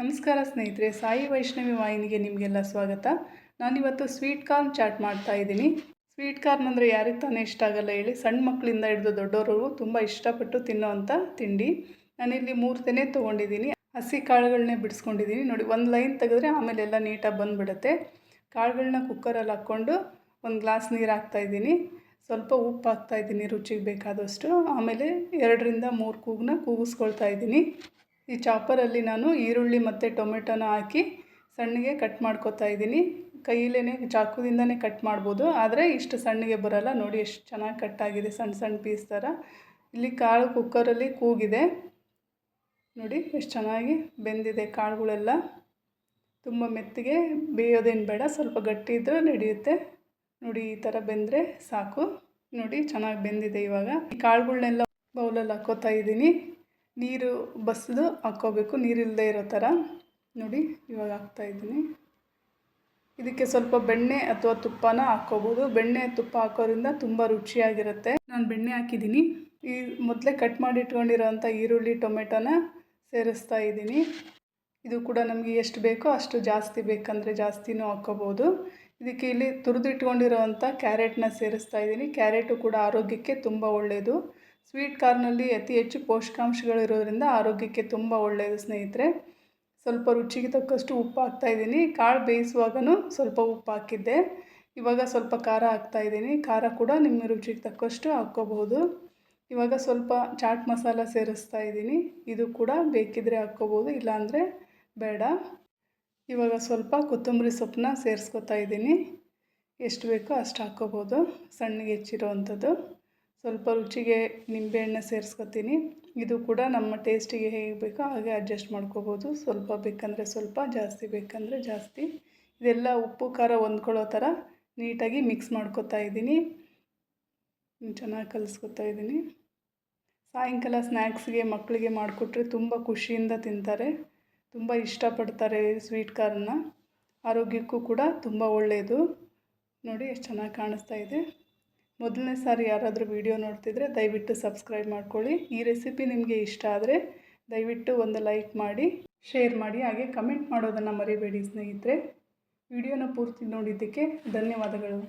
ನಮಸ್ಕಾರ ಸ್ನೇಹಿತರೆ, ಸಾಯಿ ವೈಷ್ಣವಿ ವಾಹಿನಿಗೆ ನಿಮಗೆಲ್ಲ ಸ್ವಾಗತ. ನಾನಿವತ್ತು ಸ್ವೀಟ್ ಕಾರ್ನ್ ಚಾಟ್ ಮಾಡ್ತಾ ಇದ್ದೀನಿ. ಸ್ವೀಟ್ ಕಾರ್ನ್ ಅಂದರೆ ಯಾರಿಗೆ ತಾನೇ ಇಷ್ಟ ಆಗಲ್ಲ ಹೇಳಿ ಸಣ್ಣ ಮಕ್ಕಳಿಂದ ಹಿಡಿದು ದೊಡ್ಡವರು ತುಂಬ ಇಷ್ಟಪಟ್ಟು ತಿನ್ನೋವಂಥ ತಿಂಡಿ. ನಾನಿಲ್ಲಿ ಮೂರು ತೆನೆ ತೊಗೊಂಡಿದ್ದೀನಿ. ಹಸಿ ಕಾಳುಗಳನ್ನೇ ಬಿಡಿಸ್ಕೊಂಡಿದ್ದೀನಿ. ನೋಡಿ, ಒಂದು ಲೈನ್ ತೆಗೆದ್ರೆ ಆಮೇಲೆ ಎಲ್ಲ ನೀಟಾಗಿ ಬಂದುಬಿಡುತ್ತೆ. ಕಾಳುಗಳನ್ನ ಕುಕ್ಕರಲ್ಲಿ ಹಾಕ್ಕೊಂಡು ಒಂದು ಗ್ಲಾಸ್ ನೀರು ಹಾಕ್ತಾಯಿದ್ದೀನಿ ಸ್ವಲ್ಪ ಉಪ್ಪು ಹಾಕ್ತಾಯಿದ್ದೀನಿ ರುಚಿಗೆ ಬೇಕಾದಷ್ಟು. ಆಮೇಲೆ ಎರಡರಿಂದ ಮೂರು ಕೂಗನ್ನ ಕೂಗಿಸ್ಕೊಳ್ತಾ ಇದ್ದೀನಿ. ಈ ಚಾಪರಲ್ಲಿ ನಾನು ಈರುಳ್ಳಿ ಮತ್ತು ಟೊಮೆಟೊನ ಹಾಕಿ ಸಣ್ಣಗೆ ಕಟ್ ಮಾಡ್ಕೊತಾ ಇದ್ದೀನಿ. ಕೈಯಲ್ಲೇ ಚಾಕುದಿಂದನೇ ಕಟ್ ಮಾಡ್ಬೋದು. ಆದರೆ ಇಷ್ಟು ಸಣ್ಣಗೆ ಬರೋಲ್ಲ. ನೋಡಿ ಎಷ್ಟು ಚೆನ್ನಾಗಿ ಕಟ್ಟಾಗಿದೆ ಸಣ್ಣ ಸಣ್ಣ ಪೀಸ್ ಥರ ಇಲ್ಲಿ ಕಾಳು ಕುಕ್ಕರಲ್ಲಿ ಕೂಗಿದೆ. ನೋಡಿ ಎಷ್ಟು ಚೆನ್ನಾಗಿ ಬೆಂದಿದೆ ಕಾಳುಗಳೆಲ್ಲ. ತುಂಬ ಮೆತ್ತಿಗೆ ಬೇಯೋದೇನು ಬೇಡ. ಸ್ವಲ್ಪ ಗಟ್ಟಿ ಇದ್ದರೆ ನಡೆಯುತ್ತೆ. ನೋಡಿ ಈ ಥರ ಬೆಂದರೆ ಸಾಕು. ನೋಡಿ ಚೆನ್ನಾಗಿ ಬೆಂದಿದೆ ಇವಾಗ. ಈ ಕಾಳುಗಳನ್ನೆಲ್ಲ ಬೌಲಲ್ಲಿ ಹಾಕೋತಾ ಇದ್ದೀನಿ. ನೀರು ಬಸಿದು ಹಾಕ್ಕೋಬೇಕು. ನೀರಿಲ್ಲದೆ ಇರೋ ಥರ. ನೋಡಿ, ಇವಾಗ ಹಾಕ್ತಾಯಿದ್ದೀನಿ ಇದಕ್ಕೆ ಸ್ವಲ್ಪ ಬೆಣ್ಣೆ ಅಥವಾ ತುಪ್ಪನ ಹಾಕ್ಕೋಬೋದು. ಬೆಣ್ಣೆ ತುಪ್ಪ ಹಾಕೋದ್ರಿಂದ ತುಂಬ ರುಚಿಯಾಗಿರುತ್ತೆ. ನಾನು ಬೆಣ್ಣೆ ಹಾಕಿದ್ದೀನಿ. ಈ ಮೊದಲೇ ಕಟ್ ಮಾಡಿ ಇಟ್ಕೊಂಡಿರೋಂಥ ಈರುಳ್ಳಿ, ಟೊಮೆಟೊನ ಸೇರಿಸ್ತಾ ಇದ್ದೀನಿ. ಇದು ಕೂಡ ನಮಗೆ ಎಷ್ಟು ಬೇಕೋ ಅಷ್ಟು ಜಾಸ್ತಿ ಬೇಕಂದರೆ ಜಾಸ್ತಿನೂ ಹಾಕ್ಕೋಬೋದು. ಇದಕ್ಕೆ ಇಲ್ಲಿ ತುರಿದಿಟ್ಕೊಂಡಿರೋವಂಥ ಕ್ಯಾರೆಟ್ನ ಸೇರಿಸ್ತಾ ಇದ್ದೀನಿ. ಕ್ಯಾರೆಟು ಕೂಡ ಆರೋಗ್ಯಕ್ಕೆ ತುಂಬ ಒಳ್ಳೆಯದು ಸ್ವೀಟ್ ಕಾರ್ನಲ್ಲಿ ಅತಿ ಹೆಚ್ಚು ಪೋಷಕಾಂಶಗಳಿರೋದ್ರಿಂದ ಆರೋಗ್ಯಕ್ಕೆ ತುಂಬ ಒಳ್ಳೆಯದು ಸ್ನೇಹಿತರೆ. ಸ್ವಲ್ಪ ರುಚಿಗೆ ತಕ್ಕಷ್ಟು ಉಪ್ಪು ಹಾಕ್ತಾಯಿದ್ದೀನಿ ಕಾಳು ಬೇಯಿಸುವಾಗನೂ ಸ್ವಲ್ಪ ಉಪ್ಪು ಹಾಕಿದ್ದೆ. ಇವಾಗ ಸ್ವಲ್ಪ ಖಾರ ಹಾಕ್ತಾಯಿದ್ದೀನಿ ಖಾರ ಕೂಡ ನಿಮ್ಮ ರುಚಿಗೆ ತಕ್ಕಷ್ಟು ಹಾಕ್ಕೋಬಹುದು. ಇವಾಗ ಸ್ವಲ್ಪ ಚಾಟ್ ಮಸಾಲ ಸೇರಿಸ್ತಾ ಇದ್ದೀನಿ. ಇದು ಕೂಡ ಬೇಕಿದ್ದರೆ ಹಾಕ್ಕೋಬೋದು ಇಲ್ಲಾಂದರೆ ಬೇಡ. ಇವಾಗ ಸ್ವಲ್ಪ ಕೊತ್ತಂಬರಿ ಸೊಪ್ಪನ್ನ ಸೇರಿಸ್ಕೊತಾ ಇದ್ದೀನಿ. ಎಷ್ಟು ಬೇಕೋ ಅಷ್ಟು ಹಾಕ್ಕೋಬೋದು ಸಣ್ಣಗೆ ಹೆಚ್ಚಿರೋ ಅಂಥದ್ದು ಸ್ವಲ್ಪ ರುಚಿಗೆ ನಿಂಬೆಹಣ್ಣು ಸೇರಿಸ್ಕೊತೀನಿ. ಇದು ಕೂಡ ನಮ್ಮ ಟೇಸ್ಟಿಗೆ ಹೇಗೆ ಬೇಕೋ ಹಾಗೆ ಅಡ್ಜಸ್ಟ್ ಮಾಡ್ಕೋಬೋದು. ಸ್ವಲ್ಪ ಬೇಕಂದರೆ ಸ್ವಲ್ಪ, ಜಾಸ್ತಿ ಬೇಕಂದರೆ ಜಾಸ್ತಿ. ಇದೆಲ್ಲ ಉಪ್ಪು, ಖಾರ ಹೊಂದ್ಕೊಳ್ಳೋ ಥರ ನೀಟಾಗಿ ಮಿಕ್ಸ್ ಮಾಡ್ಕೋತಾ ಇದ್ದೀನಿ. ಚೆನ್ನಾಗಿ ಕಲಿಸ್ಕೊತಾ ಇದ್ದೀನಿ. ಸಾಯಂಕಾಲ ಸ್ನ್ಯಾಕ್ಸ್ಗೆ ಮಕ್ಕಳಿಗೆ ಮಾಡಿಕೊಟ್ರೆ ತುಂಬ ಖುಷಿಯಿಂದ ತಿಂತಾರೆ. ತುಂಬ ಇಷ್ಟಪಡ್ತಾರೆ ಸ್ವೀಟ್ ಕಾರ್ನ. ಆರೋಗ್ಯಕ್ಕೂ ಕೂಡ ತುಂಬ ಒಳ್ಳೆಯದು. ನೋಡಿ, ಎಷ್ಟು ಚೆನ್ನಾಗಿ ಕಾಣಿಸ್ತಾ ಇದೆ. ಮೊದಲನೇ ಸಾರಿ ಯಾರಾದರೂ ವಿಡಿಯೋ ನೋಡ್ತಿದ್ರೆ ದಯವಿಟ್ಟು ಸಬ್ಸ್ಕ್ರೈಬ್ ಮಾಡ್ಕೊಳ್ಳಿ. ಈ ರೆಸಿಪಿ ನಿಮಗೆ ಇಷ್ಟ ಆದರೆ ದಯವಿಟ್ಟು ಒಂದು ಲೈಕ್ ಮಾಡಿ, ಶೇರ್ ಮಾಡಿ, ಹಾಗೆ ಕಮೆಂಟ್ ಮಾಡೋದನ್ನು ಮರಿಬೇಡಿ ಸ್ನೇಹಿತರೆ. ವಿಡಿಯೋನ ಪೂರ್ತಿ ನೋಡಿದ್ದಕ್ಕೆ ಧನ್ಯವಾದಗಳು.